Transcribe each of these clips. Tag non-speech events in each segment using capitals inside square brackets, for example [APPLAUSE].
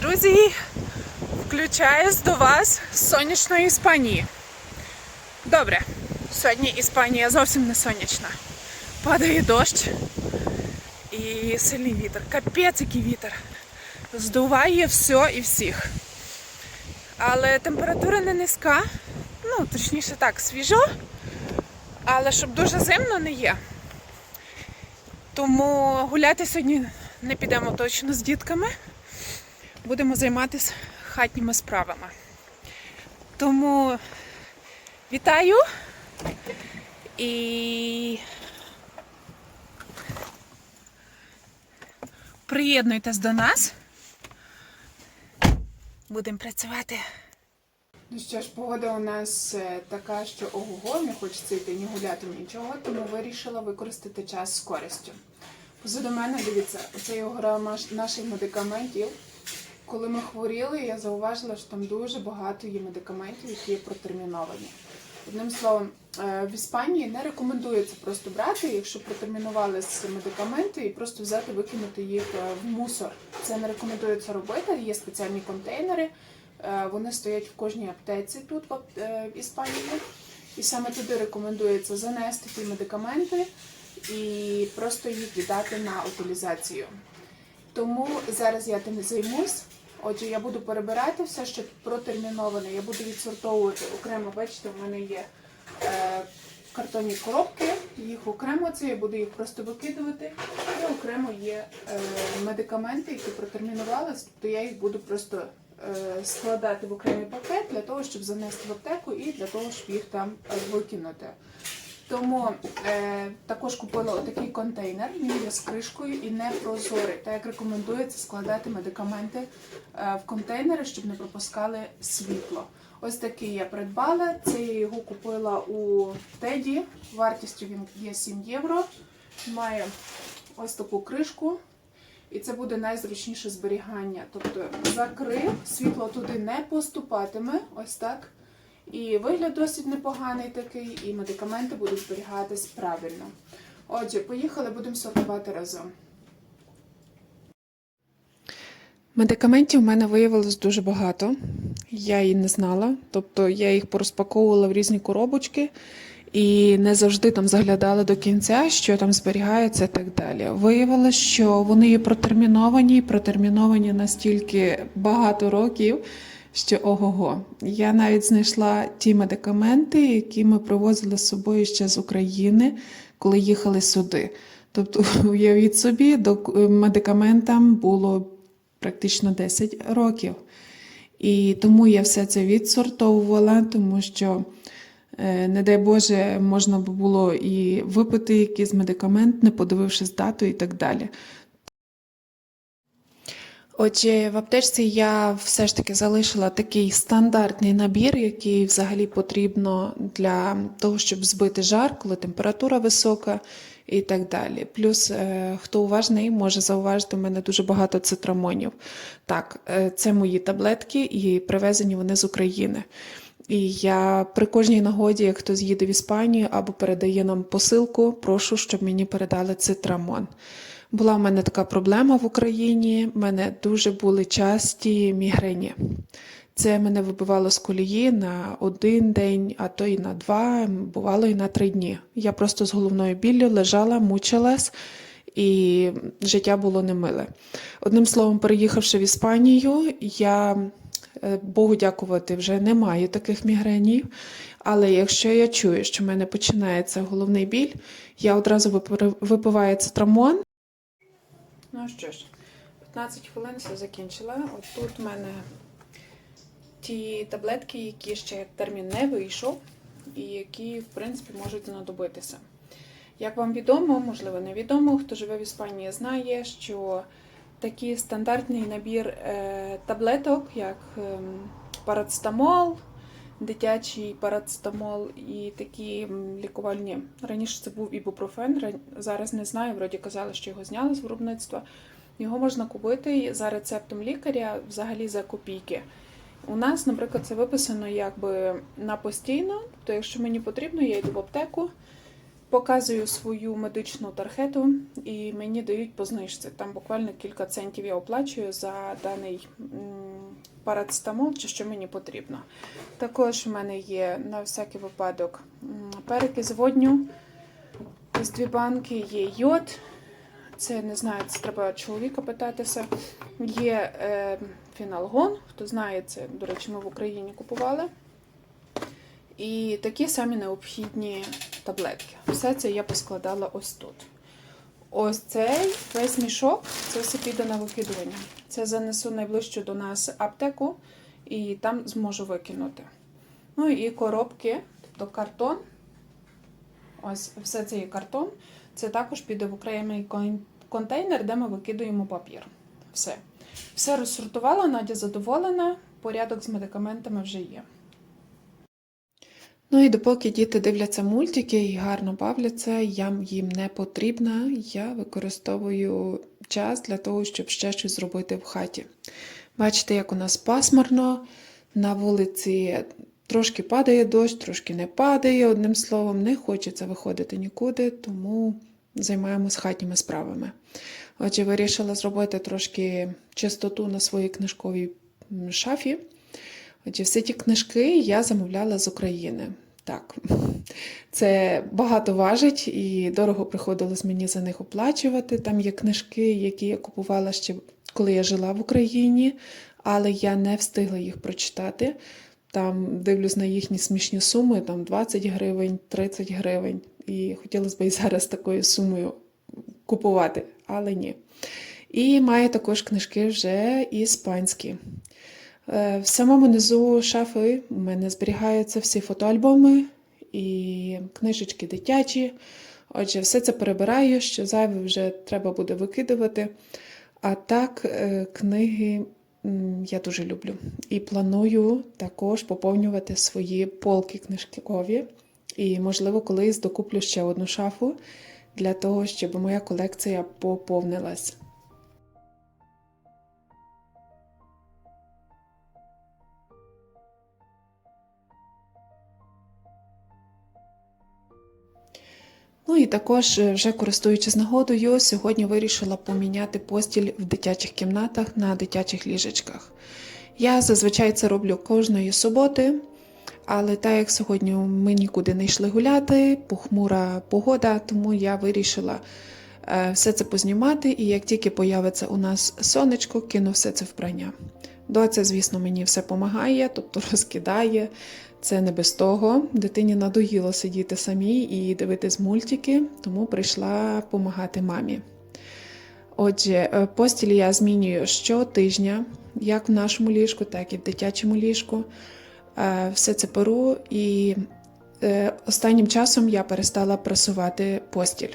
Друзі, включаюсь до вас з сонячної Іспанії. Добре, сьогодні Іспанія зовсім не сонячна. Падає дощ і сильний вітер. Капець, який вітер. Здуває все і всіх. Але температура не низька. Ну, точніше так, свіжо, але щоб дуже зимно не є. Тому гуляти сьогодні не підемо точно з дітками. Будемо займатися хатніми справами. Тому вітаю і приєднуйтесь до нас. Будемо працювати. Ну що ж, погода у нас е, така, що ого-го, не хочеться йти ні гуляти, нічого, тому вирішила використати час з користю. Позаду мене, дивіться, оце є гора наших медикаментів. Коли ми хворіли, я зауважила, що там дуже багато є медикаментів, які є протерміновані. Одним словом, е, в Іспанії не рекомендується просто брати, якщо протермінували медикаменти, і просто взяти, викинути їх е, в мусор. Це не рекомендується робити. Є спеціальні контейнери. Е, Вони стоять в кожній аптеці тут в Іспанії. І саме туди рекомендується занести ті медикаменти і просто їх віддати на утилізацію. Тому зараз я тим займусь. Отже, я буду перебирати все, що протерміноване. Я буду відсортовувати окремо. Бачите, в мене є е, картонні коробки, їх окремо це я буду їх просто викидувати. І окремо є е, медикаменти, які протермінувалися, то я їх буду просто е, складати в окремий пакет для того, щоб занести в аптеку і для того, щоб їх там викинути. Тому е, також купила отакий контейнер, він є з кришкою і не прозорий. Так як рекомендується складати медикаменти е, в контейнери, щоб не пропускали світло. Ось такий я придбала. Це я його купила у Теді. Вартістю він є 7 євро. Має ось таку кришку. І це буде найзручніше зберігання. Тобто закрив, світло туди не поступатиме. Ось так. І вигляд досить непоганий такий, і медикаменти будуть зберігатись правильно. Отже, поїхали, будемо сортувати разом. Медикаментів в мене виявилось дуже багато. Я її не знала. Тобто я їх порозпаковувала в різні коробочки і не завжди там заглядала до кінця, що там зберігається і так далі. Виявилось, що вони є протерміновані, протерміновані настільки багато років, що ого-го. Я навіть знайшла ті медикаменти, які ми привозили з собою ще з України, коли їхали сюди. Тобто, [LAUGHS] уявіть собі, до медикаментам було практично 10 років. І тому я все це відсортовувала, тому що, е, не дай Боже, можна було і випити якийсь медикамент, не подивившись дату і так далі. Отже, в аптечці я все ж таки залишила такий стандартний набір, який взагалі потрібно для того, щоб збити жар, коли температура висока і так далі. Плюс, е, хто уважний, може зауважити, в мене дуже багато цитрамонів. Так, е, це мої таблетки, і привезені вони з України. І я при кожній нагоді, як хтось їде в Іспанію або передає нам посилку, прошу, щоб мені передали цитрамон. Була в мене така проблема в Україні. в мене дуже були часті мігрені. Це мене вибивало з колії на один день, а то і на два, бувало і на три дні. Я просто з головною біллю лежала, мучилась, і життя було немиле. Одним словом, переїхавши в Іспанію, я е, Богу дякувати, вже не маю таких мігренів. Але якщо я чую, що в мене починається головний біль, я одразу випиваю цитрамон. Ну що ж, 15 хвилин все закінчила. От тут в мене ті таблетки, які ще термін не вийшов, і які, в принципі, можуть знадобитися. Як вам відомо, можливо, невідомо, хто живе в Іспанії, знає, що такий стандартний набір е, таблеток, як ем, парацетамол, дитячий парацетамол і такі лікувальні. Раніше це був ібупрофен, зараз не знаю, вроді казали, що його зняли з виробництва. Його можна купити за рецептом лікаря взагалі за копійки. У нас, наприклад, це виписано якби на постійно, то якщо мені потрібно, я йду в аптеку Показую свою медичну тархету і мені дають по знижці. Там буквально кілька центів я оплачую за даний парацетамол, чи що мені потрібно. Також в мене є на всякий випадок перекис водню. Ось дві банки, є йод. Це не знаю, це треба чоловіка питатися. Є е, фіналгон, хто знає, це, до речі, ми в Україні купували. І такі самі необхідні таблетки. Все це я поскладала ось тут. Ось цей весь мішок, це все піде на викидування. Це занесу найближчу до нас аптеку і там зможу викинути. Ну і коробки, тобто картон. Ось все це є картон. Це також піде в окремий контейнер, де ми викидуємо папір. Все. Все розсортувала, Надя задоволена, порядок з медикаментами вже є. Ну і допоки діти дивляться мультики і гарно бавляться, я їм не потрібна. Я використовую час для того, щоб ще щось зробити в хаті. Бачите, як у нас пасмурно, на вулиці трошки падає дощ, трошки не падає. Одним словом, не хочеться виходити нікуди, тому займаємось хатніми справами. Отже, вирішила зробити трошки чистоту на своїй книжковій шафі. Отже, всі ті книжки я замовляла з України. Так, [LAUGHS] це багато важить і дорого приходилось мені за них оплачувати. Там є книжки, які я купувала ще коли я жила в Україні, але я не встигла їх прочитати. Там дивлюсь на їхні смішні суми, там 20 гривень, 30 гривень. І хотілося б і зараз такою сумою купувати, але ні. І маю також книжки вже іспанські. Е, В самому низу шафи у мене зберігаються всі фотоальбоми і книжечки дитячі. Отже, все це перебираю, що зайве вже треба буде викидувати. А так, е, книги я дуже люблю. І планую також поповнювати свої полки книжкові. І, можливо, колись докуплю ще одну шафу для того, щоб моя колекція поповнилась. Ну і також, е, вже користуючись нагодою, сьогодні вирішила поміняти постіль в дитячих кімнатах на дитячих ліжечках. Я зазвичай це роблю кожної суботи, але так як сьогодні ми нікуди не йшли гуляти, похмура погода, тому я вирішила е, все це познімати, і як тільки появиться у нас сонечко, кину все це в прання. Доця, звісно, мені все допомагає, тобто [LAUGHS] розкидає. Це не без того. Дитині надоїло сидіти самій і дивитись мультики, тому прийшла допомагати мамі. Отже, е, постіль я змінюю щотижня, як в нашому ліжку, так і в дитячому ліжку. Е, Все це перу, і е, останнім часом я перестала прасувати постіль.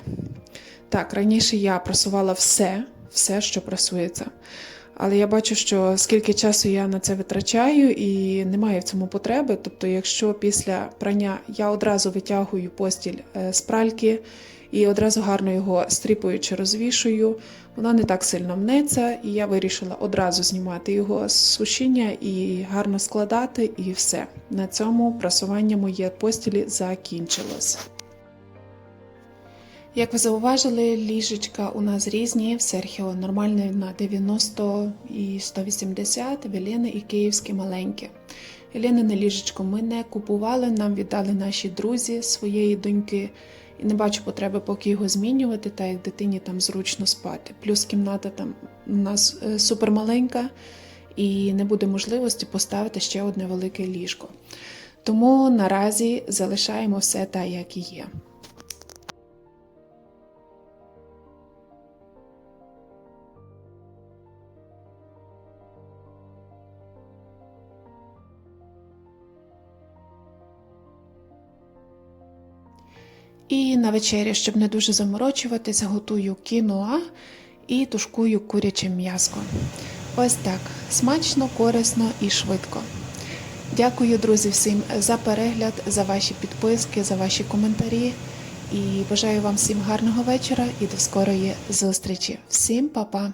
Так, раніше я прасувала все, все, що прасується. Але я бачу, що скільки часу я на це витрачаю, і немає в цьому потреби. Тобто, якщо після прання я одразу витягую постіль е, з пральки і одразу гарно його стріпую чи розвішую, воно не так сильно мнеться, і я вирішила одразу знімати його з сушіння і гарно складати, і все. На цьому прасування моє постілі закінчилось. Як ви зауважили, ліжечка у нас різні. В Серхіо нормальне на 90 і 180, в Єлени і маленьке. Єленине ліжечко ми не купували, нам віддали наші друзі своєї доньки. І не бачу потреби поки його змінювати, так як дитині там зручно спати. Плюс кімната там у нас е, супермаленька і не буде можливості поставити ще одне велике ліжко. Тому наразі залишаємо все так, як і є. І на вечерю, щоб не дуже заморочуватися, готую кіноа і тушкую куряче м'яско. Ось так смачно, корисно і швидко. Дякую, друзі, всім за перегляд, за ваші підписки, за ваші коментарі. І бажаю вам всім гарного вечора і до скорої зустрічі. Всім па-па!